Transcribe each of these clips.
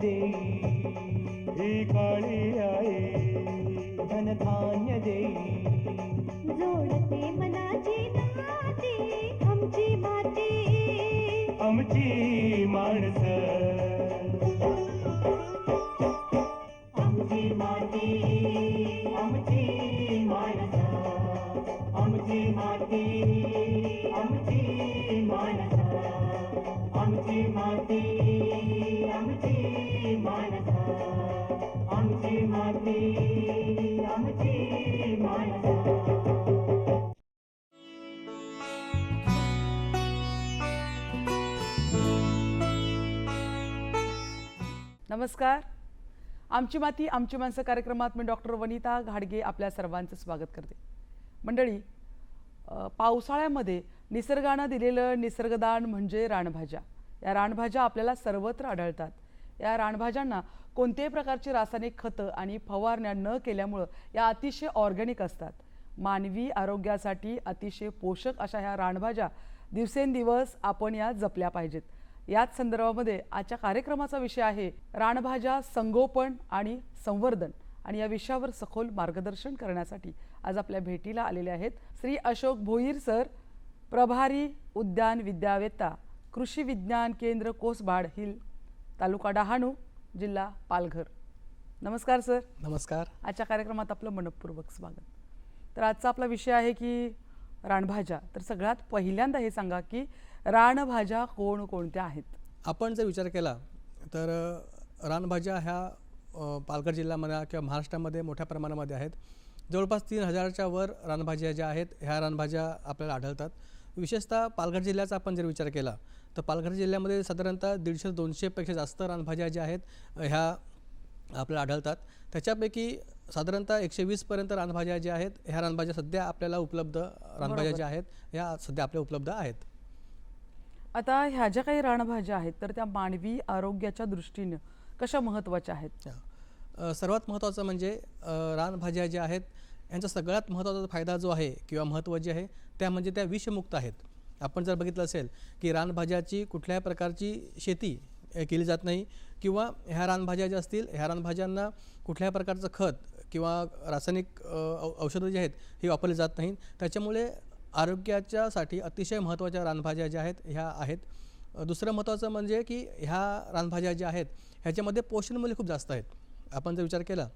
देई ही काळी आई धनधान्य देई जोडते नमस्कार. आमची माती आमची माणसं कार्यक्रमात मी डॉक्टर वनिता घाडगे आपल्या सर्वांचं स्वागत करते. मंडळी पावसाळ्यामध्ये निसर्गानं दिलेलं निसर्गदान म्हणजे रानभाज्या. या रानभाज्या आपल्याला सर्वत्र आढळतात. या रानभाज्यांना कोणत्याही प्रकारची रासायनिक खतं आणि फवारण्या न केल्यामुळं या अतिशय ऑर्गॅनिक असतात. मानवी आरोग्यासाठी अतिशय पोषक अशा ह्या रानभाज्या दिवसेंदिवस आपण या जपल्या पाहिजेत. याच संदर्भामध्ये आजच्या कार्यक्रमाचा विषय आहे रानभाज्या संगोपन आणि संवर्धन. आणि या विषयावर सखोल मार्गदर्शन करण्यासाठी आज आपल्या भेटीला आलेले आहेत श्री अशोक भोईर सर प्रभारी उद्यान विद्यावेत्ता कृषी विज्ञान केंद्र कोसबाड हिल तालुका डहाणू जिल्हा पालघर. नमस्कार सर. नमस्कार. आजच्या कार्यक्रमात आपलं मनपूर्वक स्वागत. तर आजचा आपला विषय आहे की रानभाज्या. तर सगळ्यात पहिल्यांदा हे सांगा की रानभाज्या कोण कोणत्या आहेत? आपण जर विचार केला तर रानभाज्या ह्या पालघर जिल्ह्यामध्ये किंवा महाराष्ट्रामध्ये मोठ्या प्रमाणामध्ये आहेत. जवळपास तीन हजाराच्या वर रानभाज्या ज्या आहेत ह्या रानभाज्या आपल्याला आढळतात. विशेषतः पालघर जिल्ह्याचा आपण जर विचार केला तर पालघर जिल्ह्यामध्ये साधारणतः दीडशे दोनशेपेक्षा जास्त रानभाज्या ज्या आहेत ह्या आपल्याला आढळतात. त्याच्यापैकी साधारणतः एकशे वीसपर्यंत रानभाज्या ज्या आहेत ह्या रानभाज्या सध्या आपल्याला उपलब्ध रानभाज्या ज्या आहेत ह्या सध्या आपल्या उपलब्ध आहेत. आता ह्या ज्या काही रानभाज्या आहेत तर त्या मानवी आरोग्याच्या दृष्टीनं कशा महत्त्वाच्या आहेत? सर्वात महत्त्वाचं म्हणजे रानभाज्या ज्या आहेत यांचा सगळ्यात महत्त्वाचा फायदा जो आहे किंवा महत्त्व जे आहे त्या म्हणजे त्या विषमुक्त आहेत. आपण जर बघितलं असेल की रानभाज्याची कुठल्याही प्रकारची शेती केली जात नाही किंवा ह्या रानभाज्या ज्या असतील ह्या रानभाज्यांना कुठल्याही प्रकारचं खत किंवा रासायनिक औ- औषधं जी आहेत ही वापरली जात नाहीत. त्याच्यामुळे आरोग्याच्यासाठी अतिशय महत्त्वाच्या रानभाज्या ज्या आहेत ह्या आहेत. दुसरं महत्त्वाचं म्हणजे की ह्या रानभाज्या ज्या आहेत ह्याच्यामध्ये पोषणमूल्य खूप जास्त आहेत. आपण जर विचार केला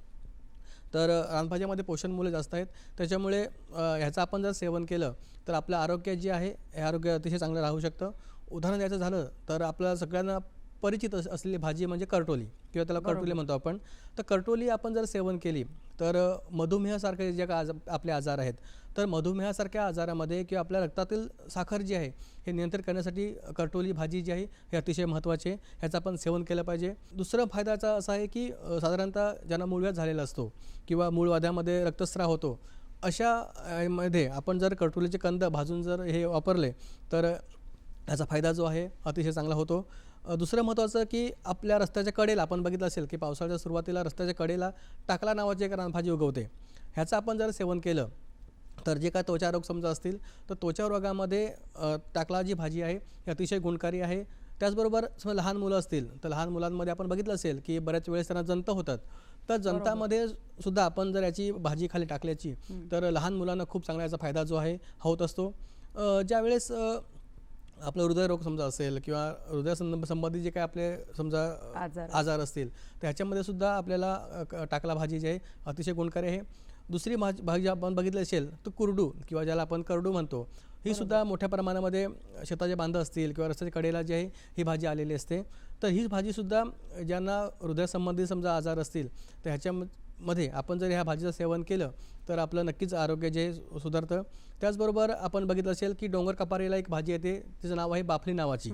तर रानभाज्यामध्ये रानभाज्यामध्ये पोषणमूल्य जास्त आहेत. त्याच्यामुळे ह्याचं आपण जर सेवन केलं तर आपलं आरोग्य जे आहे हे आरोग्य अतिशय चांगलं राहू शकतं. उदाहरण द्यायचं झालं तर आपल्याला सगळ्यांना परिचित अस असलेली भाजी म्हणजे करटोली किंवा त्याला करटोली म्हणतो आपण. तर करटोली आपण जर सेवन केली तर मधुमेहासारखे जे काय आज आपले आजार आहेत तर मधुमेहासारख्या आजारामध्ये किंवा आपल्या रक्तातील साखर जी आहे हे नियंत्रित करण्यासाठी करटोली भाजी जी आहे हे अतिशय महत्त्वाची आहे. ह्याचं आपण सेवन केलं पाहिजे. दुसरं फायद्याचा असा आहे की साधारणतः ज्यांना मूळव्याध झालेला असतो किंवा मूळव्याध्यामध्ये रक्तस्राव होतो अशा मध्ये आपण जर करटोलीचे कंद भाजून जर हे वापरले तर याचा फायदा जो आहे अतिशय चांगला होतो. दुसरं महत्त्वाचं की आपल्या रस्त्याच्या कडेला आपण बघितलं असेल की पावसाळ्याच्या सुरुवातीला रस्त्याच्या कडेला टाकला नावाची एक रानभाजी उगवते. ह्याचं आपण जर सेवन केलं तर जे काय त्वचा रोग समजा असतील तर त्वचा रोगामध्ये टाकला जी भाजी आहे ही अतिशय गुणकारी आहे. त्याचबरोबर समजा लहान मुलं असतील तर लहान मुलांमध्ये आपण बघितलं असेल की बऱ्याच वेळेस त्यांना जंत होतात. तर जंतामध्ये सुद्धा आपण जर याची भाजी खाली टाकल्याची तर लहान मुलांना खूप चांगला याचा फायदा जो आहे होत असतो. ज्यावेळेस आपलं हृदयरोग समजा असेल किंवा हृदय संब- संबंधित जे काही आपले समजा आजार. आजार असतील तर ह्याच्यामध्ये सुद्धा आपल्याला टाकला भाजी जी आहे अतिशय गुणकारी आहे. दुसरी भाजी भाजी आपण बघितली असेल तर कुरडू किंवा ज्याला आपण करडू म्हणतो ही सुद्धा मोठ्या प्रमाणामध्ये शेताचे बांध असतील किंवा रस्त्याच्या कडेला जी आहे ही भाजी आलेली असते. तर ही भाजीसुद्धा ज्यांना हृदयसंबंधी समजा आजार असतील तर ह्याच्या मध्ये आपण जर ह्या भाजीचं सेवन केलं तर आपलं नक्कीच आरोग्य जे सुधारतं. त्याचबरोबर आपण बघितलं असेल की डोंगर कपारीला एक भाजी येते तिचं नाव आहे बाफली नावाची.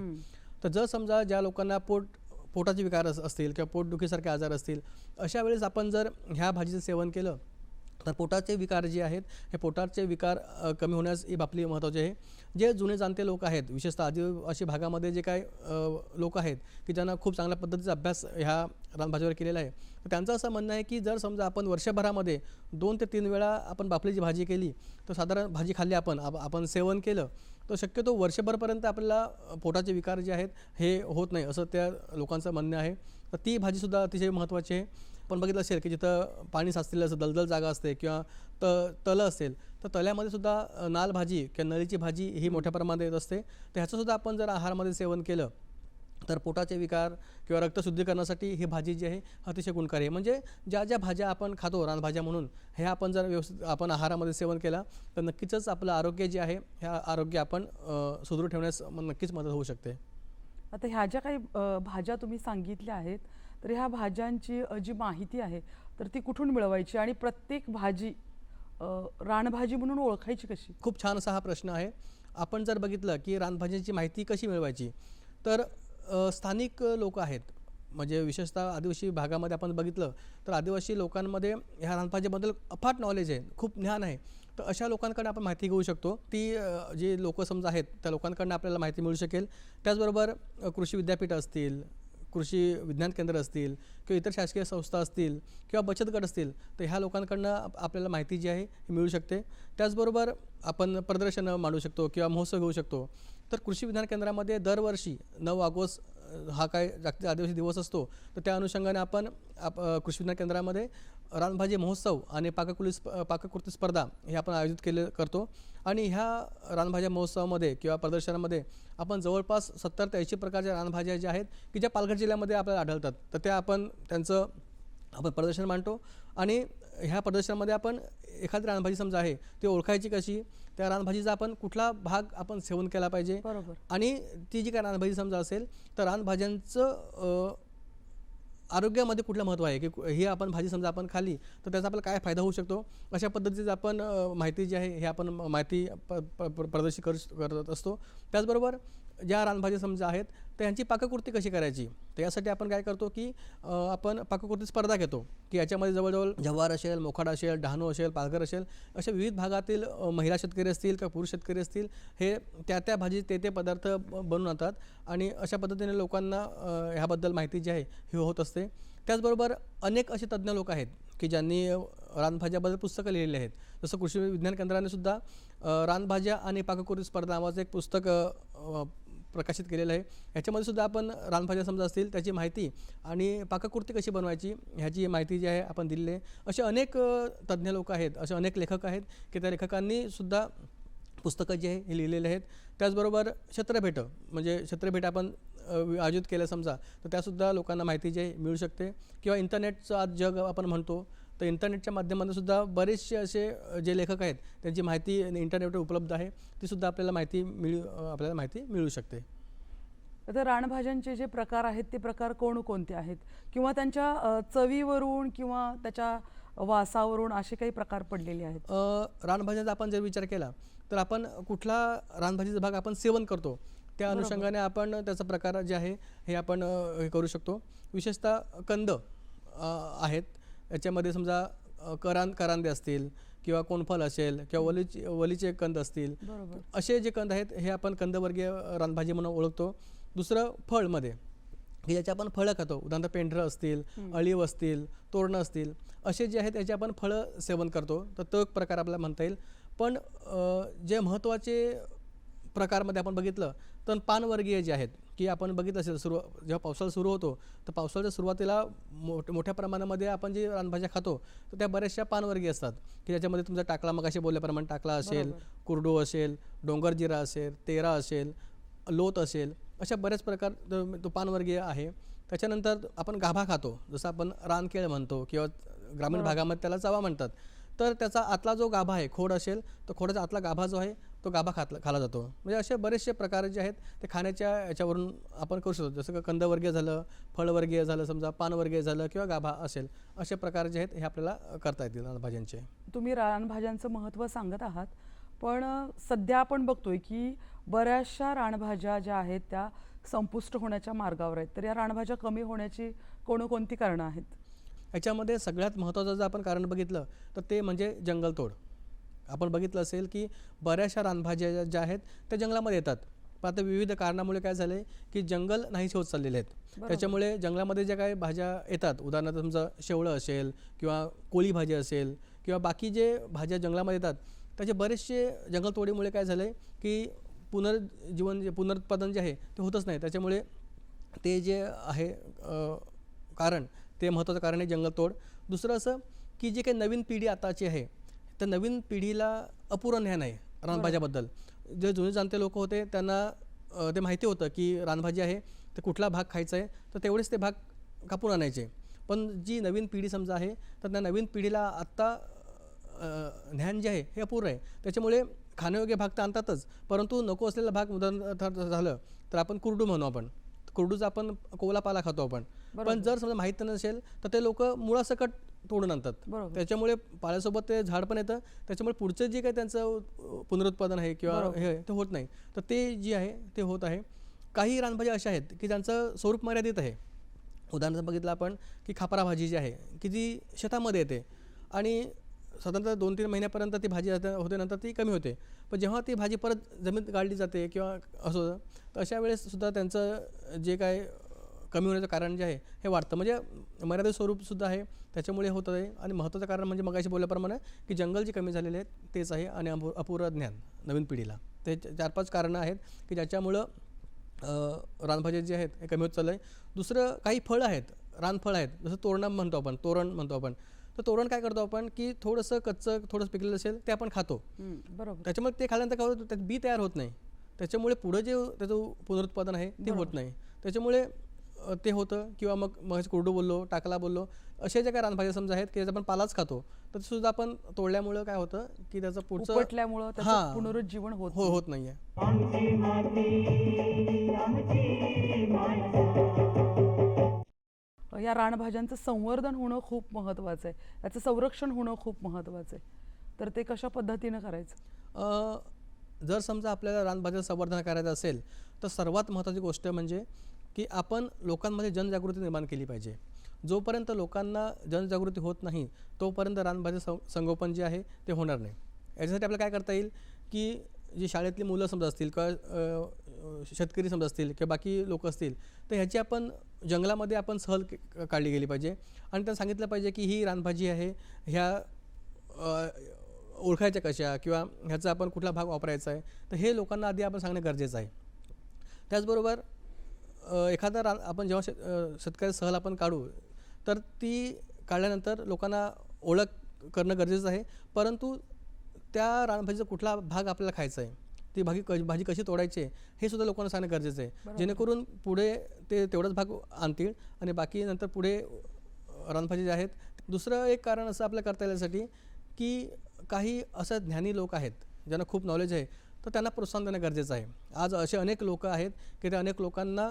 तर जर समजा ज्या लोकांना पोट पोटाचे विकार अस- असतील किंवा पोटदुखीसारखे आजार असतील अशा वेळेस आपण जर ह्या भाजीचं सेवन केलं तर पोटाचे विकार जे आहेत हे पोटाचे विकार कमी होण्यास ही बापली महत्त्वाचे आहे. जे जुने जाणते लोक आहेत विशेषतः आदिवासी भागामध्ये जे काय लोक आहेत की ज्यांना खूप चांगल्या पद्धतीचा अभ्यास ह्या रानभाजीवर केलेला आहे तर त्यांचं असं म्हणणं आहे की जर समजा आपण वर्षभरामध्ये दोन ते तीन वेळा आपण बापलीची भाजी केली तर साधारण भाजी खाल्ली आपण आप- आपण सेवन केलं तर शक्यतो वर्षभरपर्यंत आपल्याला पोटाचे विकार जे आहेत हे होत नाही असं त्या लोकांचं म्हणणं आहे. तर ती भाजीसुद्धा अतिशय महत्त्वाची आहे. पण बघितलं असेल की जिथं पाणी साचलेलं असं दलदल जागा असते किंवा त तलं असेल तर तल्यामध्ये सुद्धा नाल भाजी किंवा नळीची भाजी ही मोठ्या प्रमाणात येत असते. तर ह्याचंसुद्धा आपण जर आहारामध्ये सेवन केलं तर पोटाचे विकार किंवा रक्तशुद्धीकरणासाठी ही भाजी जी आहे अतिशय गुणकारी आहे. म्हणजे ज्या ज्या भाज्या आपण खातो रानभाज्या म्हणून ह्या आपण जर व्यवस्थित आपण आहारामध्ये सेवन केला तर नक्कीच आपलं आरोग्य जे आहे ह्या आरोग्य आपण सुदृढ ठेवण्यास नक्कीच मदत होऊ शकते. आता ह्या ज्या काही भाज्या तुम्ही सांगितल्या आहेत तर ह्या भाज्यांची जी माहिती आहे तर ती कुठून मिळवायची आणि प्रत्येक भाजी रानभाजी म्हणून ओळखायची कशी? खूप छान असा हा प्रश्न आहे. आपण जर बघितलं की रानभाज्यांची माहिती कशी मिळवायची तर स्थानिक लोक आहेत. म्हणजे विशेषतः आदिवासी भागामध्ये आपण बघितलं तर आदिवासी लोकांमध्ये ह्या रानभाज्याबद्दल अफाट नॉलेज आहे खूप ज्ञान आहे. तर अशा लोकांकडे आपण माहिती घेऊ शकतो. ती जे जी लोक समजा आहेत त्या लोकांकडनं आपल्याला माहिती मिळू शकेल. त्याचबरोबर कृषी विद्यापीठ असतील कृषी विज्ञान केंद्र असतील किंवा इतर शासकीय संस्था असतील किंवा बचत गट असतील तर ह्या लोकांकडनं आपल्याला माहिती जी आहे ही मिळू शकते. त्याचबरोबर आपण प्रदर्शनं मांडू शकतो किंवा महोत्सव घेऊ शकतो. तर कृषी विज्ञान केंद्रामध्ये दरवर्षी नऊ ऑगस्ट हा काय जागतिक आदिवासी दिवस असतो तर त्या अनुषंगाने आपण आप कृषी विज्ञान केंद्रामध्ये रानभाजी महोत्सव आणि पाककृती स्प पाककृती स्पर्धा हे आपण आयोजित केले करतो. आणि ह्या रानभाज्या महोत्सवामध्ये किंवा प्रदर्शनामध्ये आपण जवळपास सत्तर ते ऐंशी प्रकारच्या रानभाज्या ज्या आहेत की ज्या पालघर जिल्ह्यामध्ये आपल्याला आढळतात. तर त्या आपण त्यांचं आपण प्रदर्शन मांडतो. आणि ह्या प्रदर्शनामध्ये आपण एखादी रानभाजी समजा आहे ती ओळखायची कशी? त्या रानभाजीचा आपण कुठला भाग आपण सेवन केला पाहिजे. बरोबर. आणि ती जी काय रानभाजी समजा असेल तर रानभाज्यांचं आरोग्यामध्ये कुठलं महत्त्व आहे? की ही आपण भाजी समजा आपण खाल्ली तर त्याचा आपल्याला काय फायदा होऊ शकतो? अशा पद्धतीचं आपण माहिती जी आहे हे आपण माहिती प- प्रदर्शित कर करत असतो. त्याचबरोबर ज्या रानभाजी समजा आहेत तर यांची पाककृती कशी करायची? तर यासाठी आपण काय करतो की आपण पाककृती स्पर्धा घेतो की याच्यामध्ये जवळजवळ जव्हार असेल मोखाडा असेल डहाणू असेल पालघर असेल अशा विविध भागातील महिला शेतकरी असतील किंवा पुरुष शेतकरी असतील हे त्या त्या भाजी ते ते पदार्थ बनून बनवून आणतात. आणि अशा पद्धतीने लोकांना ह्याबद्दल माहिती जी आहे ही होत असते. त्याचबरोबर अनेक असे तज्ज्ञ लोक आहेत की ज्यांनी रानभाज्याबद्दल पुस्तकं लिहिलेली आहेत. जसं कृषी विज्ञान केंद्राने सुद्धा रानभाज्या आणि पाककृती स्पर्धा नावाचं एक पुस्तक प्रकाशित केलेलं आहे. ह्याच्यामध्ये सुद्धा आपण रानभाज्या समजा असतील त्याची माहिती आणि पाककृती कशी बनवायची ह्याची माहिती जी आहे आपण दिलेली आहे. असे अनेक तज्ज्ञ लोक आहेत असे अनेक लेखक आहेत की त्या लेखकांनी सुद्धा पुस्तकं जी आहे हे लिहिलेले आहेत. त्याचबरोबर क्षेत्रभेटं म्हणजे क्षेत्रभेट आपण आयोजित केलं समजा तर त्यासुद्धा लोकांना माहिती जी आहे मिळू शकते. किंवा इंटरनेटचं आज जग आपण म्हणतो तर इंटरनेटच्या माध्यमातून सुद्धा बरेचसे असे जे लेखक आहेत त्यांची माहिती इंटरनेटवर उपलब्ध आहे ती सुद्धा आपल्याला माहिती मिळू आपल्याला माहिती मिळू शकते. आता रानभाज्यांचे जे प्रकार आहेत ते प्रकार कोणकोणते आहेत? किंवा त्यांच्या चवीवरून किंवा त्याच्या वासावरून असे काही प्रकार पडलेले आहेत? रानभाज्याचा आपण जर विचार केला तर आपण कुठला रानभाजीचा भाग आपण सेवन करतो त्या अनुषंगाने आपण त्याचा प्रकार जे आहे हे आपण हे करू शकतो. विशेषतः कंद आहेत. याच्यामध्ये समजा करां करांदे असतील किंवा कोणफल असेल किंवा वलीचे वलीचे कंद असतील. असे जे कंद आहेत हे आपण कंदवर्गीय रानभाजी म्हणून ओळखतो. दुसरं फळमध्ये. की ज्याचे आपण फळं खातो. उदाहरणार्थ पेंढरं असतील अळीव असतील तोरणं असतील. असे जे आहेत त्याचे आपण फळं सेवन करतो. तर तो एक प्रकार आपल्याला म्हणता येईल. पण जे महत्त्वाचे प्रकारमध्ये आपण बघितलं तर पानवर्गीय जे आहेत की आपण बघितलं असेल सुरू जेव्हा पावसाळा सुरू होतो तर पावसाळ्याच्या सुरुवातीला मोठ मोठ्या प्रमाणामध्ये आपण जे रानभाज्या खातो तर त्या बऱ्याचशा पानवर्गीय असतात. की ज्याच्यामध्ये तुमचा टाकला मग बोलल्याप्रमाणे टाकला असेल कुरडू असेल डोंगर जिरा असेल तेरा असेल लोत असेल अशा बऱ्याच प्रकार तो तो पानवर्गीय आहे. त्याच्यानंतर आपण गाभा खातो जसं आपण रानकेळ म्हणतो किंवा ग्रामीण भागामध्ये त्याला चवा म्हणतात. तर त्याचा आतला जो गाभा आहे खोड असेल तर खोडाचा आतला गाभा जो आहे तो गाभा खातला खाला जातो. म्हणजे असे बरेचसे प्रकार जे आहेत ते खाण्याच्या याच्यावरून आपण करू शकतो. जसं का कंदवर्गीय झालं फळवर्गीय झालं समजा पानवर्गीय झालं किंवा गाभा असेल असे प्रकार जे आहेत हे आपल्याला करता येतील भाज्यांचे तुम्ही रानभाज्यांचं महत्त्व सांगत आहात पण सध्या आपण बघतोय की बऱ्याचशा रानभाज्या ज्या आहेत त्या संपुष्ट होण्याच्या मार्गावर आहेत. तर या रानभाज्या कमी होण्याची कोणकोणती कारणं आहेत? याच्यामध्ये सगळ्यात महत्त्वाचं जर आपण कारण बघितलं तर ते म्हणजे जंगलतोड. आपण बघितलं असेल की बऱ्याचशा रानभाज्या ज्या- आहेत त्या जंगलामध्ये येतात. पण आता विविध कारणामुळे काय झालं की जंगल नाहीसे होत चाललेले आहेत. त्याच्यामुळे जंगलामध्ये ज्या काही भाज्या येतात उदाहरणार्थ समजा शेवळं असेल किंवा कोळी भाजी असेल किंवा बाकी जे भाज्या जंगलामध्ये येतात त्याचे बरेचसे जंगलतोडीमुळे काय झालं की पुनर्जीवन जे पुनरुत्पादन जे आहे ते होतच नाही. त्याच्यामुळे ते जे आहे कारण ते महत्त्वाचं कारण आहे जंगलतोड. दुसरं असं की जे काही नवीन पिढी आताची आहे त्या नवीन पिढीला अपुरं ज्ञान आहे रानभाज्याबद्दल. जे जुने जाणते लोक होते त्यांना ते माहिती होतं की रानभाजी आहे तर कुठला भाग खायचा आहे तर तेवढेच ते भाग कापून आणायचे. पण जी नवीन पिढी समजा आहे तर त्या नवीन पिढीला आत्ता ज्ञान जे आहे हे अपुरं आहे. त्याच्यामुळे खाण्यायोग्य भाग तर आणतातच परंतु नको असलेला भाग उदाहरणार्थ झालं तर आपण कुरडू म्हणू आपण. कुरडूचा आपण कोवला पाला खातो आपण. पण जर समजा माहीत नसेल तर ते लोक मुळासकट तोडून आणतात. बरोबर. त्याच्यामुळे पाल्यासोबत ते झाड पण येतं. त्याच्यामुळे पुढचं जे काही त्यांचं पुनरुत्पादन आहे किंवा हे ते होत नाही. तर ते जे आहे ते होत आहे. काही रानभाज्या अशा आहेत की त्यांचं स्वरूप मर्यादित आहे. उदाहरणार्थ बघितलं आपण की खापरा भाजी जी आहे की ती शेतामध्ये येते आणि साधारणतः दोन तीन महिन्यापर्यंत ती भाजी होते नंतर ती कमी होते. पण जेव्हा ती भाजी परत जमीन गाडली जाते किंवा असं तर अशा वेळेस सुद्धा त्यांचं जे काय कमी होण्याचं कारण जे आहे हे वाढतं. म्हणजे मर्यादित स्वरूपसुद्धा आहे. त्याच्यामुळे होतं आहे. आणि महत्त्वाचं कारण म्हणजे मगाशी बोलल्याप्रमाणे की जंगल जे कमी झालेले आहेत तेच आहे आणि अपू अपुरं ज्ञान नवीन पिढीला. ते चार पाच कारणं आहेत की ज्याच्यामुळं रानभाज्या जे आहेत हे कमी होत चाललं आहे दुसरं काही फळं आहेत रानफळ आहेत. जसं तोरणा म्हणतो आपण तोरण म्हणतो आपण. तर तोरण काय करतो आपण की थोडंसं कच्चं थोडंसं पिकलेलं असेल ते आपण खातो. बरोबर. त्याच्यामुळे ते खाल्यानंतर काय होतं? त्यात बी तयार होत नाही. त्याच्यामुळे पुढं जे त्याचं पुनरुत्पादन आहे ते होत नाही. त्याच्यामुळे ते होतं. किंवा मग मग कुरडू बोललो टाकला बोललो अशा ज्या काही रानभाज्या समजा आहेत की त्याचा आपण पालाच खातो तर ते सुद्धा आपण तोडल्यामुळं काय होतं की त्याचं पुढचं उपटल्यामुळं त्याचं हां. पुनरुज्जीवन होत हो होत नाही आहे आमची माती आमची माणसं. या रानभाज्यांचं संवर्धन होणं खूप महत्त्वाचं आहे. त्याचं संरक्षण होणं खूप महत्त्वाचं आहे. तर ते कशा पद्धतीनं करायचं? अ, जर समजा आपल्याला रानभाज्या संवर्धन करायचं असेल तर सर्वात महत्त्वाची गोष्ट म्हणजे की आपण लोकांमध्ये जनजागृती निर्माण केली पाहिजे. जोपर्यंत लोकांना जनजागृती होत नाही तोपर्यंत रानभाजी सं संगोपन जे आहे ते होणार नाही. याच्यासाठी आपल्याला काय करता येईल की जी शाळेतली मुलं समजा असतील किंवा शेतकरी समजा असतील किंवा बाकी लोक असतील तर ह्याची आपण जंगलामध्ये आपण सहल क- काढली गेली पाहिजे. आणि त्यांना सांगितलं पाहिजे की ही रानभाजी आहे ह्या ओळखायच्या कशा किंवा ह्याचा आपण कुठला भाग वापरायचा आहे. तर हे लोकांना आधी आपण सांगणं गरजेचं आहे. त्याचबरोबर एखादा रा आपण जेव्हा शेत शेतकरी सहल आपण काढू तर ती काढल्यानंतर लोकांना ओळख करणं गरजेचं आहे. परंतु त्या रानभाजीचा कुठला भाग आपल्याला खायचा आहे? ती भाजी क भाजी कशी तोडायची आहे? हे सुद्धा लोकांना सांगणं गरजेचं आहे. जेणेकरून पुढे ते तेवढाच भाग आणतील आणि बाकी नंतर पुढे रानभाजी जे आहेत दुसरं एक कारण असं आपल्याला करता येईल यासाठी की काही असं ज्ञानी लोक आहेत ज्यांना खूप नॉलेज आहे तर त्यांना प्रोत्साहन देणं गरजेचं आहे. आज असे अनेक लोक आहेत की त्या अनेक लोकांना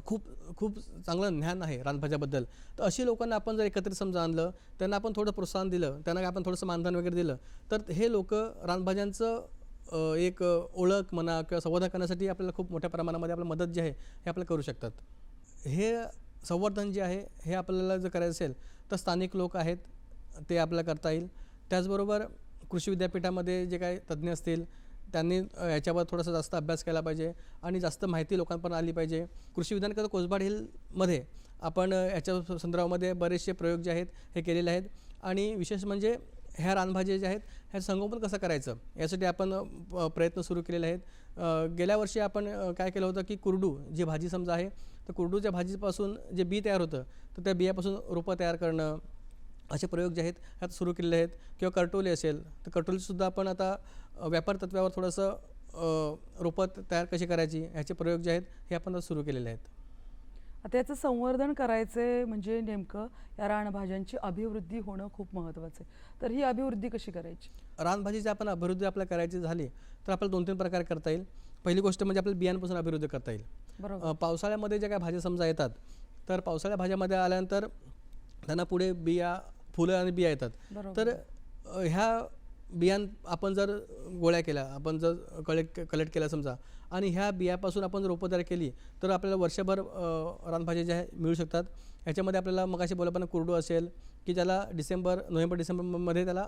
खूप खूप चांगलं ज्ञान आहे रानभाज्याबद्दल. तर अशी लोकांना आपण जर एकत्रित समजा आणलं त्यांना आपण थोडं प्रोत्साहन दिलं त्यांना आपण थोडंसं मानधन वगैरे दिलं तर हे लोक रानभाज्यांचं एक ओळख म्हणा किंवा संवर्धन करण्यासाठी आपल्याला खूप मोठ्या प्रमाणामध्ये आपल्याला मदत जी आहे हे आपल्याला करू शकतात. हे संवर्धन जे आहे हे आपल्याला जर करायचं असेल तर स्थानिक लोक आहेत ते आपल्याला करता येईल. त्याचबरोबर कृषी विद्यापीठामध्ये जे काही तज्ज्ञ असतील त्यांनी याच्यावर थोडासा जास्त अभ्यास केला पाहिजे आणि जास्त माहिती लोकांपर्यंत आली पाहिजे. कृषी विज्ञान केंद्र कोसबाड हिलमध्ये आपण याच्या संदर्भामध्ये बरेचसे प्रयोग जे आहेत हे केलेले आहेत. आणि विशेष म्हणजे ह्या रानभाज्या ज्या आहेत ह्या संगोपन कसं करायचं? यासाठी आपण प- प्रयत्न सुरू केलेले आहेत. गेल्या वर्षी आपण काय केलं होतं की कुरडू जी भाजी समजा आहे तर कुरडूच्या भाजीपासून जे बी तयार होतं तर त्या बियापासून रोपं तयार करणं असे प्रयोग जे आहेत ह्यात सुरू केलेले आहेत. किंवा करटोली असेल तर करटोलीसुद्धा आपण आता व्यापार तत्वावर थोडंसं रोपं तयार कशी करायची ह्याचे प्रयोग जे आहेत हे आपण आता सुरू केलेले आहेत. आता याचं संवर्धन करायचे म्हणजे नेमकं या रानभाज्यांची अभिवृद्धी होणं खूप महत्त्वाचं आहे. तर ही अभिवृद्धी कशी करायची? रानभाजीची आपण अभिवृद्धी आपल्याला करायची झाली तर आपल्याला दोन तीन प्रकारे करता येईल. पहिली गोष्ट म्हणजे आपल्याला बियांपासून अभिवृद्धी करता येईल. बरोबर. पावसाळ्यामध्ये ज्या काय भाज्या समजा येतात तर पावसाळ्या भाज्यामध्ये आल्यानंतर त्यांना पुढे बिया फुलं आणि बिया येतात. तर ह्या बियां आपण जर गोळ्या केल्या आपण जर कलेक्ट कलेक्ट केल्या समजा आणि ह्या बियापासून आपण रोपं तयार केली तर आपल्याला वर्षभर रानभाज्या ज्या मिळू शकतात. ह्याच्यामध्ये आपल्याला मगाशी बोलताना कुरडू असेल की ज्याला डिसेंबर नोव्हेंबर डिसेंबरमध्ये त्याला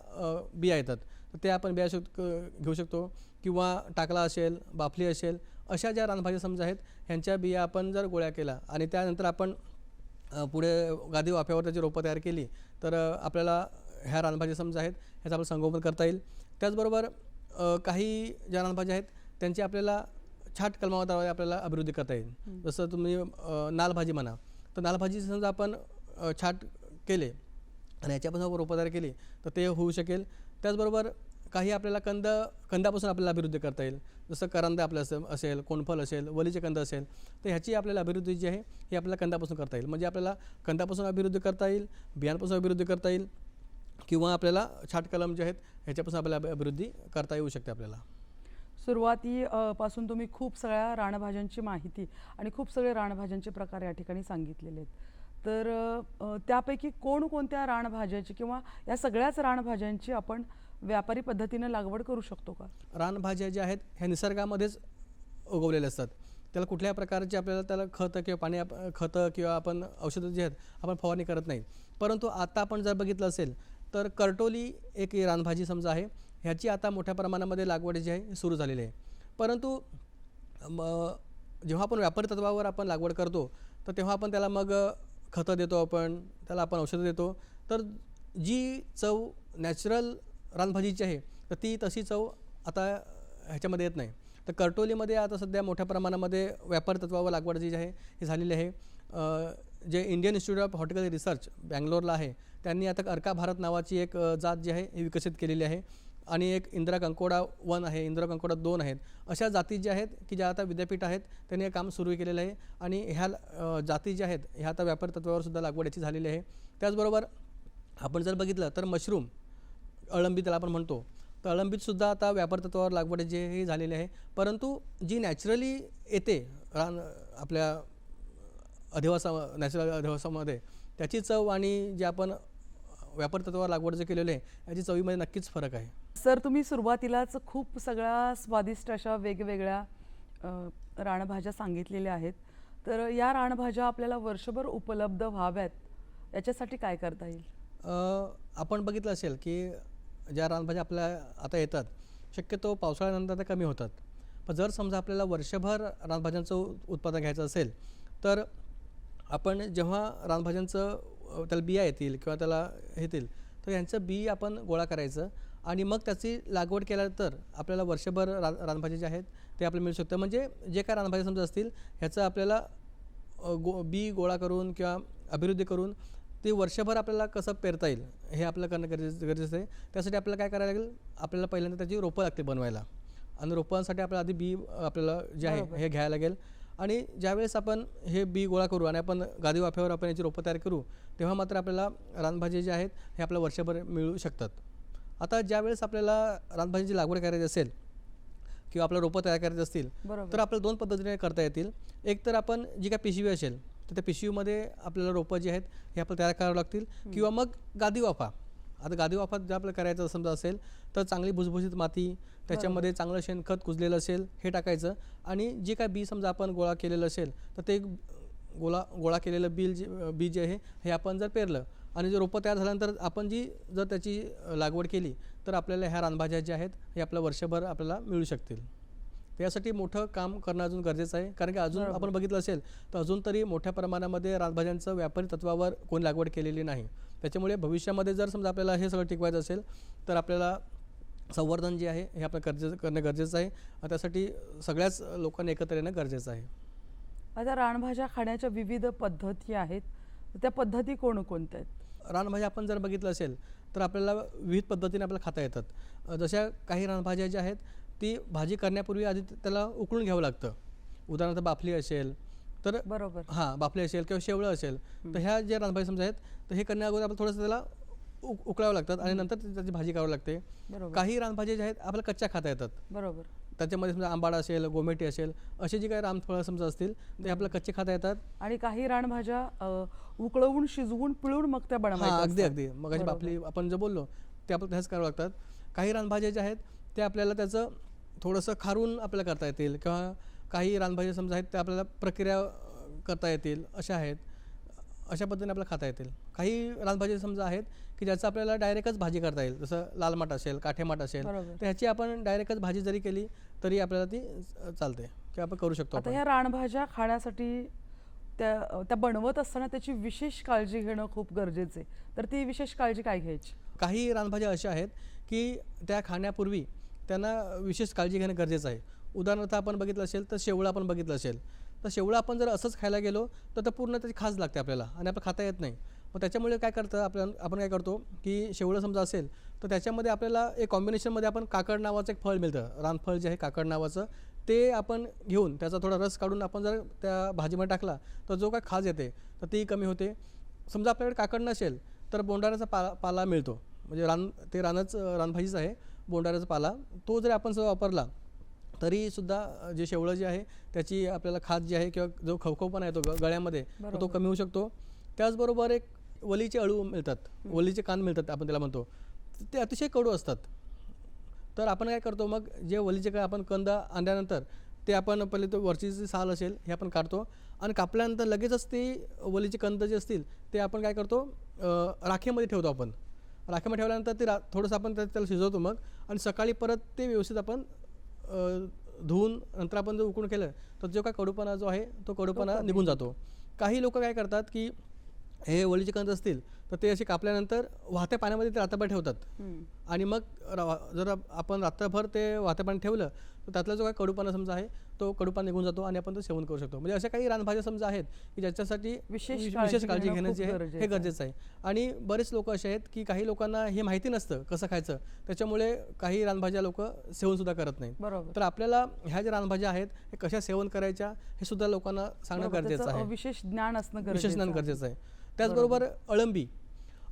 बिया येतात. तर ते आपण बिया शक घेऊ शकतो. किंवा टाकला असेल बाफली असेल अशा ज्या रानभाज्या समजा आहेत ह्यांच्या बिया आपण जर गोळ्या केल्या आणि त्यानंतर आपण पुढे गादी वाफ्यावर त्याची रोपं तयार केली तर आपल्याला ह्या रानभाज्या समजा आहेत ह्याचं आपलं संगोपन करता येईल. त्याचबरोबर काही ज्या रानभाज्या आहेत त्या त्यांची आपल्याला छाट कलमाद्वारे आपल्याला अभिवृद्धी करता येईल. जसं तुम्ही नालभाजी म्हणा तर नालभाजी समजा आपण छाट केले आणि याच्यापासून रोपं तयार केली तर ते होऊ शकेल. त्याचबरोबर काही आपल्याला कंद कंदापासून आपल्याला अभिवृद्धी करता येईल. जसं करंद आपलं असेल असेल कोणफल असेल वलीचे कंद असेल तर ह्याची आपल्याला अभिवृद्धी जी आहे ही आपल्याला कंदापासून करता येईल. म्हणजे आपल्याला कंदापासून अभिवृद्धी करता येईल बियांपासून अभिवृद्धी करता येईल किंवा आपल्याला छाट कलम जे आहेत ह्याच्यापासून आपल्याला अभि- अभिवृद्धी करता येऊ शकते आपल्याला. सुरुवाती पासून तुम्ही खूप सगळ्या रानभाज्यांची माहिती आणि खूप सगळे रानभाज्यांचे प्रकार या ठिकाणी सांगितलेले आहेत. तर त्यापैकी कोणकोणत्या रानभाज्याची किंवा या सगळ्याच रानभाज्यांची आपण व्यापारी पद्धतीने लागवड करू शकतो का? रानभाज्या ज्या आहेत ह्या निसर्गामध्येच उगवलेल्या असतात. त्याला कुठल्याही प्रकारचे आपल्याला त्याला खतं किंवा पाणी आप- खतं किंवा आपण औषधं जे आहेत आपण फवारणी करत नाही. परंतु आता आपण जर बघितलं असेल तर कर्टोली एक रानभाजी समजा आहे ह्याची आता मोठ्या प्रमाणामध्ये लागवड जी आहे सुरू झालेली आहे. परंतु जेव्हा आपण व्यापारी तत्वावर आपण लागवड करतो तर तेव्हा आपण त्याला मग खतं देतो आपण त्याला आपण औषधं देतो. तर जी चव नॅचरल रानभाजीची आहे तर ती तशी चव आता ह्याच्यामध्ये येत नाही. तर करटोलीमध्ये आता सध्या मोठ्या प्रमाणामध्ये व्यापार तत्वावर लागवड जी आहे ही झालेली आहे. जे Indian Institute of Horticultural Research बँगलोरला आहे त्यांनी आता अर्का भारत नावाची एक जात जी आहे ही विकसित केलेली आहे. आणि एक इंदिरा कंकोडा वन आहे इंदिरा कंकोडा दोन आहेत. अशा जाती ज्या आहेत की ज्या आता विद्यापीठ आहेत त्यांनी हे काम सुरू केलेलं आहे. आणि ह्या जाती ज्या आहेत ह्या आता व्यापार तत्वावर सुद्धा लागवड याची झालेली आहे. त्याचबरोबर आपण जर बघितलं तर मशरूम अळंबी त्याला आपण म्हणतो. तर अळंबीतसुद्धा आता व्यापार तत्वावर लागवड जी ही झालेली आहे. परंतु जी नॅचरली येते रान आपल्या अधिवासा नॅचरल अधिवासामध्ये त्याची चव आणि जे आपण व्यापार तत्वावर लागवड जे केलेलं आहे याची चवीमध्ये नक्कीच फरक आहे. सर तुम्ही सुरुवातीलाच खूप सगळ्या स्वादिष्ट अशा वेगवेगळ्या रानभाज्या सांगितलेल्या आहेत. तर या रानभाज्या आपल्याला वर्षभर उपलब्ध व्हाव्यात याच्यासाठी काय करता येईल? आपण बघितलं असेल की ज्या रानभाज्या आपल्या आता येतात शक्यतो पावसाळ्यानंतर त्या कमी होतात. पण जर समजा आपल्याला वर्षभर रानभाज्यांचं उत्पादन घ्यायचं असेल तर आपण जेव्हा रानभाज्यांचं त्याला बिया येतील किंवा त्याला येतील तर यांचं बी आपण गोळा करायचं आणि मग त्याची लागवड केल्यानंतर आपल्याला वर्षभर रान रानभाज्या ज्या आहेत ते आपल्याला मिळू शकतं. म्हणजे जे काय रानभाज्या समजा असतील ह्याचं आपल्याला गो बी गोळा करून किंवा अभिवृद्धी करून ते वर्षभर आपल्याला कसं पेरता येईल हे आपलं करणं गरजेचं गरजेचं आहे. त्यासाठी आपल्याला काय करायला लागेल? आपल्याला पहिल्यांदा त्याची रोपं लागते बनवायला. आणि रोपांसाठी आपल्याला आधी बी आपल्याला जे आहे हे घ्यायला लागेल. आणि ज्यावेळेस आपण हे बी गोळा करू आणि आपण गादी वाफ्यावर आपण याची रोपं तयार करू तेव्हा मात्र आपल्याला रानभाजी जे आहेत हे आपल्याला वर्षभर मिळू शकतात. आता ज्यावेळेस आपल्याला रानभाजीची लागवड करायची असेल किंवा आपलं रोपं तयार करायची असतील. तर आपल्याला दोन पद्धतीने करता येतील. एक तर आपण जी काय पिशवी असेल तर त्या पिशवीमध्ये आपल्याला रोपं जी आहेत हे आपल्याला तयार करावं लागतील. किंवा मग गादी वाफा. आता गादी वाफा जर आपल्याला करायचं समजा असेल तर चांगली भुसभुशीत माती त्याच्यामध्ये चांगलं शेणखत कुजलेलं असेल हे टाकायचं. आणि जे काय बी समजा आपण गोळा केलेलं असेल तर ते गोळा गोळा केलेलं बिल जे बी जे आहे हे आपण जर पेरलं आणि जे रोपं तयार झाल्यानंतर आपण जी जर त्याची लागवड केली तर आपल्याला ह्या रानभाज्या ज्या आहेत हे आपल्या वर्षभर आपल्याला मिळू शकतील. त्यासाठी मोठं काम करणं अजून गरजेचं आहे. कारण की अजून आपण बघितलं असेल तर अजून तरी मोठ्या प्रमाणामध्ये रानभाज्यांचं व्यापारी तत्वावर कोणी लागवड केलेली नाही. त्याच्यामुळे भविष्यामध्ये जर समजा आपल्याला हे सगळं टिकवायचं असेल तर आपल्याला संवर्धन जे आहे हे आपलं गरजेचं करणं गरजेचं आहे. आणि त्यासाठी सगळ्याच लोकांनी एकत्र येणं गरजेचं आहे. आता रानभाज्या खाण्याच्या विविध पद्धती आहेत. तर त्या पद्धती कोणकोणत्या आहेत? रानभाज्या आपण जर बघितलं असेल तर आपल्याला विविध पद्धतीने आपल्याला खाता येतात. जशा काही रानभाज्या ज्या आहेत ती भाजी करण्यापूर्वी आधी त्याला उकळून घ्यावं लागतं. उदाहरणार्थ बाफली असेल तर बरोबर. हां बाफली असेल किंवा शेवळं असेल तर ह्या ज्या रानभाज्या समजा आहेत तर हे करण्या अगोदर आपण थोडंसं त्याला उक उकळावं लागतात आणि नंतर त्याची भाजी करावी लागते. काही रानभाज्या ज्या आहेत आपल्याला कच्च्या खाता येतात. बरोबर. त्याच्यामध्ये समजा आंबाडा असेल गोमेटी असेल असे जे काही रानफळं समजा असतील ते आपल्याला कच्चे खाता येतात. आणि काही रानभाज्या उकळवून शिजवून पिळून मग त्या बनवायच्या अगदी. अगदी. मग. बापली आपण जे बोललो ते आपल्याला तसंच करावं लागतात. काही रानभाज्या ज्या आहेत त्या आपल्याला त्याचं थोडंसं खारून आपल्याला करता येतील किंवा काही रानभाज्या समजा आहेत त्या आपल्याला प्रक्रिया करता येतील अशा आहेत. अशा पद्धतीने आपल्याला खाता येतील. काही रानभाज्या समजा आहेत की ज्याचं आपल्याला डायरेक्टच भाजी करता येईल. जसं लाल माठ असेल काठेमाठ असेल. तर ह्याची आपण डायरेक्टच भाजी जरी केली तरी आपल्याला ती चालते किंवा आपण करू शकतो आता ह्या रानभाज्या खाण्यासाठी त्या त्या बनवत असताना त्याची विशेष काळजी घेणं खूप गरजेचं आहे. तर ती विशेष काळजी काय घ्यायची? काही रानभाज्या अशा आहेत की त्या खाण्यापूर्वी त्यांना विशेष काळजी घेणं गरजेचं आहे. उदाहरणार्थ आपण बघितलं असेल तर शेवळं आपण बघितलं असेल. तर शेवळं आपण जर असंच खायला गेलो तर तर पूर्ण त्याची खास लागते आपल्याला आणि आपण खाता येत नाही. मग त्याच्यामुळे काय करतं आपल्या आपण काय करतो की शेवळं समजा असेल तर त्याच्यामध्ये आपल्याला एक कॉम्बिनेशनमध्ये आपण काकड नावाचं एक फळ मिळतं. रानफळ जे आहे काकड नावाचं ते आपण घेऊन त्याचा थोडा रस काढून आपण जर त्या भाजीमध्ये टाकला तर जो काय खाज येते तर ती कमी होते. समजा आपल्याकडे काकड नसेल तर बोंडाऱ्याचा पाला पाला मिळतो. म्हणजे रान ते रानच रानभाजीच आहे. बोंडाऱ्याचा पाला तो जर आपण जर वापरला तरीसुद्धा जे शेवळं जे आहे त्याची आपल्याला खाज जी आहे किंवा जो खवखवपणा येतो गळ्यामध्ये तर तो कमी होऊ शकतो. त्याचबरोबर एक वलीचे अळू मिळतात. वलीचे कान मिळतात आपण त्याला म्हणतो. ते अतिशय कडू असतात. तर आपण काय करतो मग जे वलीचे काय आपण कंद आणल्यानंतर ते आपण पहिले तो वरची जी साल असेल हे आपण काढतो आणि कापल्यानंतर लगेचच ते वलीचे कंद जे असतील ते आपण काय करतो राखेमध्ये ठेवतो आपण. राखेमध्ये ठेवल्यानंतर ते रा थोडंसं आपण त्या- त्याला शिजवतो मग. आणि सकाळी परत ते व्यवस्थित आपण धुवून नंतर आपण जर उकडून केलं तर जो काय कडूपणा जो आहे तो कडूपणा निघून जातो. काही लोक काय करतात की हे वलीचे कंद असतील तर ते असे कापल्यानंतर वाहत्या पाण्यामध्ये ते रात्रभर ठेवतात. आणि मग जर आप- आपण रात्रभर ते वाहत्या पाणी ठेवलं तर त्यातला जो काही कडूपणा समजा आहे तो कडूपणा निघून जातो आणि आपण तो सेवन करू शकतो. म्हणजे अशा काही रानभाज्या समजा आहेत की ज्याच्यासाठी विशेष विशेष काळजी घेणं घेणं खूप जे आहे गरजेचं हे. गरजेचं आहे. आणि बरेच लोक असे आहेत की काही लोकांना हे माहिती नसतं कसं खायचं त्याच्यामुळे काही रानभाज्या लोक सेवनसुद्धा करत नाहीत. बरोबर. तर आपल्याला ह्या ज्या रानभाज्या आहेत हे कशा सेवन करायच्या हे सुद्धा लोकांना सांगणं गरजेचं आहे. विशेष ज्ञान असणं विशेष ज्ञान. गरजेचं आहे. त्याचबरोबर अळंबी.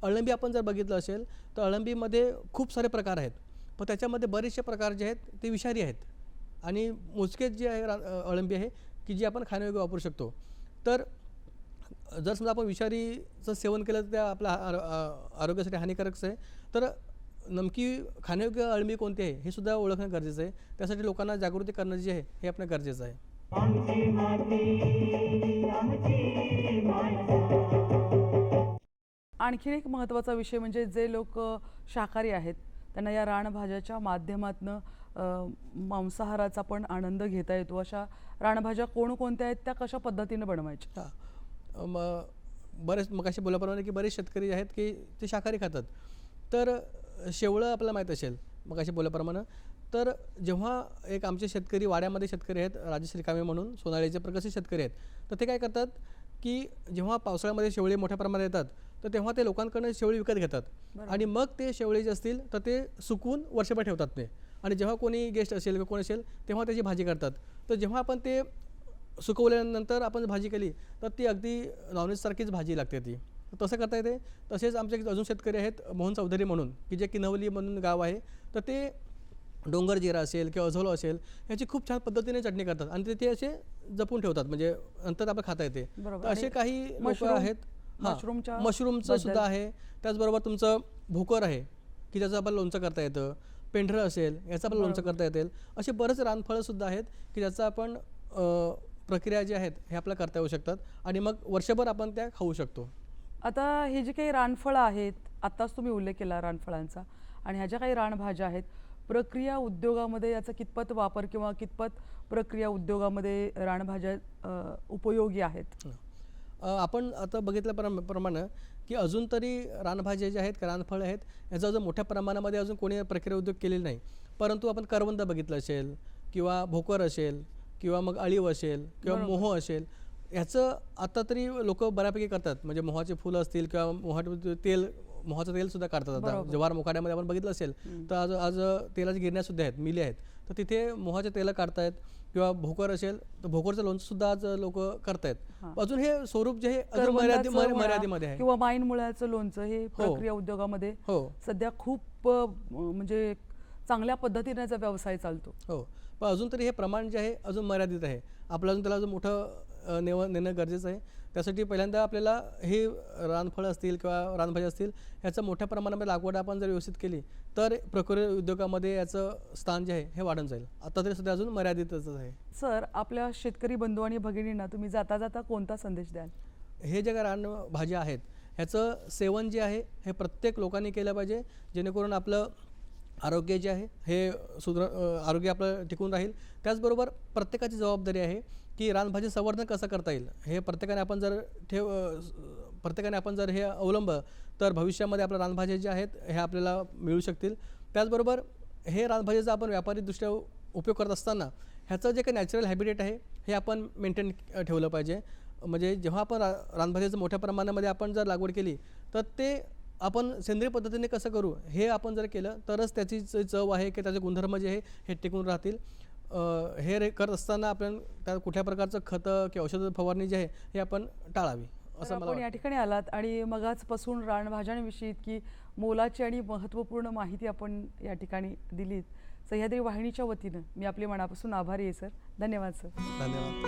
अळंबी आपण जर बघितलं असेल तर अळंबीमध्ये खूप सारे प्रकार आहेत. पण त्याच्यामध्ये बरेचसे प्रकार जे आहेत ते विषारी आहेत. आणि मोजकेच जे आहे अळंबी आहे की जी आपण खाण्यायोग्य वापरू शकतो. तर जर समजा आपण विषारीचं सेवन केलं तर त्या आपल्या आरोग्यासाठी हानिकारकच आहे. तर नमकी खाण्यायोग्य अळंबी कोणती आहे हे सुद्धा ओळखणं गरजेचं आहे. त्यासाठी लोकांना जागृती करणं जे आहे हे आपलं गरजेचं आहे. आणखीन एक महत्त्वाचा विषय म्हणजे जे लोक शाकाहारी आहेत त्यांना या रानभाज्याच्या माध्यमातनं मांसाहाराचा पण आनंद घेता येतो. अशा रानभाज्या कोणकोणत्या आहेत त्या कशा पद्धतीनं बनवायच्या? मग बरेच मग असे बोलाप्रमाणे की बरेच शेतकरी आहेत की ते शाकाहारी खातात. तर शेवळं आपल्याला माहीत असेल मग असे बोलाप्रमाणे तर जेव्हा एक आमचे शेतकरी वाड्यामध्ये शेतकरी आहेत राजेश रिकामे म्हणून सोनाळीचे प्रकाशित शेतकरी आहेत तर ते काय करतात की जेव्हा पावसाळ्यामध्ये शेवळे मोठ्या प्रमाणात येतात तर तेव्हा ते लोकांकडनं शेवळी विकत घेतात. आणि मग ते शेवळे जे असतील तर ते सुकवून वर्षभर ठेवतात ते. आणि जेव्हा कोणी गेस्ट असेल किंवा कोण असेल तेव्हा त्याची भाजी करतात. तर जेव्हा आपण ते सुकवल्यानंतर आपण भाजी केली तर ती अगदी नॉनव्हेजसारखीच भाजी लागते ती. तसं करता येते. तसेच आमचे अजून शेतकरी आहेत मोहन चौधरी म्हणून की जे किनवली म्हणून गाव आहे. तर ते डोंगर जिरा असेल किंवा अझोलो असेल याची खूप छान पद्धतीने चटणी करतात. आणि ते ते असे जपून ठेवतात. म्हणजे नंतर आपण खाता येते. असे काही लोक आहेत. मशरूमच्या मशरूमचं? सुद्धा आहे. त्याचबरोबर तुमचं भोकर आहे की ज्याचं आपण लोणचं करता येतं पेंढरं असेल याचं आपण लोणचं करता येतील. असे बरेच रानफळं सुद्धा आहेत की ज्याचं आपण प्रक्रिया ज्या आहेत हे आपल्याला करता येऊ शकतात आणि मग वर्षभर आपण त्या खाऊ शकतो. आता हे जे काही रानफळं आहेत आत्ताच तुम्ही उल्लेख केला रानफळांचा आणि ह्या ज्या काही रानभाज्या आहेत प्रक्रिया उद्योगामध्ये याचा कितपत वापर किंवा कितपत प्रक्रिया उद्योगामध्ये रानभाज्या उपयोगी आहेत? आपण आता बघितल्याप्रम प्रमाणे की अजून तरी रानभाज्या ज्या आहेत रानफळं आहेत याचा अजून मोठ्या प्रमाणामध्ये अजून कोणी प्रक्रिया उद्योग केलेला नाही. परंतु आपण करवंद बघितलं असेल किंवा भोकर असेल किंवा मग अळीव असेल किंवा मोह असेल याचं आता तरी लोक बऱ्यापैकी करतात. म्हणजे मोहाचे फुलं असतील किंवा मोहाचे तेल मोहाचं तेल सुद्धा काढतात आता. जवार मुखाड्यामध्ये आपण बघितलं असेल तर आज आज तेलाच्या गिरण्या सुद्धा आहेत मिली आहेत. तर तिथे मोहाचे तेलं काढतायत किंवा भोकर असेल तर भोकरचं लोणचं सुद्धा आज लोक करतायत. अजून हे स्वरूप जे आहे अजून मर्यादे करवंदाचं म्हणा मर्यादेमध्ये आहे. किंवा माईन मुळ्याचं लोणचं हे प्रक्रिया उद्योगामध्ये हो. सध्या खूप अ, म्हणजे चांगल्या पद्धतीने याचा व्यवसाय चालतो. हो. पण अजून तरी हे प्रमाण जे आहे अजून मर्यादित आहे. आपलं अजून त्याला अजून मोठं अ, नेव नेणं गरजेचं आहे. त्यासाठी पहिल्यांदा आपल्याला हे रानफळं असतील किंवा रानभाज्या असतील ह्याचं मोठ्या प्रमाणामध्ये लागवड आपण जर व्यवस्थित केली तर प्रक्रिया उद्योगामध्ये याचं स्थान जे आहे हे वाढून जाईल. आता तरी सध्या अजून मर्यादितच आहे. सर आपल्या शेतकरी बंधू आणि भगिनींना तुम्ही जाता जाता कोणता संदेश द्याल? हे जे काही रानभाज्या आहेत ह्याचं सेवन जे आहे हे प्रत्येक लोकांनी केलं पाहिजे जेणेकरून आपलं आरोग्य जे आहे हे सुधर आरोग्य आपलं टिकून राहील. त्याचबरोबर प्रत्येकाची जबाबदारी आहे की रानभाजी संवर्धन कसं करता येईल? हे प्रत्येकाने आपण जर ठेव प्रत्येकाने आपण जर हे अवलंब तर भविष्यामध्ये आपल्या रानभाज्या ज्या आहेत हे आपल्याला मिळू शकतील. त्याचबरोबर हे रानभाजीचा आपण व्यापारीदृष्ट्या उपयोग करत असताना ह्याचं जे काही नॅचरल हॅबिटेट आहे हे आपण मेंटेन ठेवलं पाहिजे. म्हणजे जेव्हा आपण रा रानभाज्याचं मोठ्या प्रमाणामध्ये आपण जर लागवड केली तर ते आपण सेंद्रिय पद्धतीने कसं करू हे आपण जर केलं तरच त्याची जी चव आहे की त्याचे गुणधर्म जे आहे हे टिकून राहतील. हे रे करत असताना आपण त्या कुठल्या प्रकारचं खतं किंवा औषध फवारणी जी आहे हे आपण टाळावी असं आपण या ठिकाणी आलात आणि मगाचपासून रानभाज्यांविषयी इतकी मोलाची आणि महत्त्वपूर्ण माहिती आपण या ठिकाणी दिलीत. सह्याद्री वाहिनीच्या वतीनं मी आपले मनापासून आभारी आहे सर. धन्यवाद सर. धन्यवाद.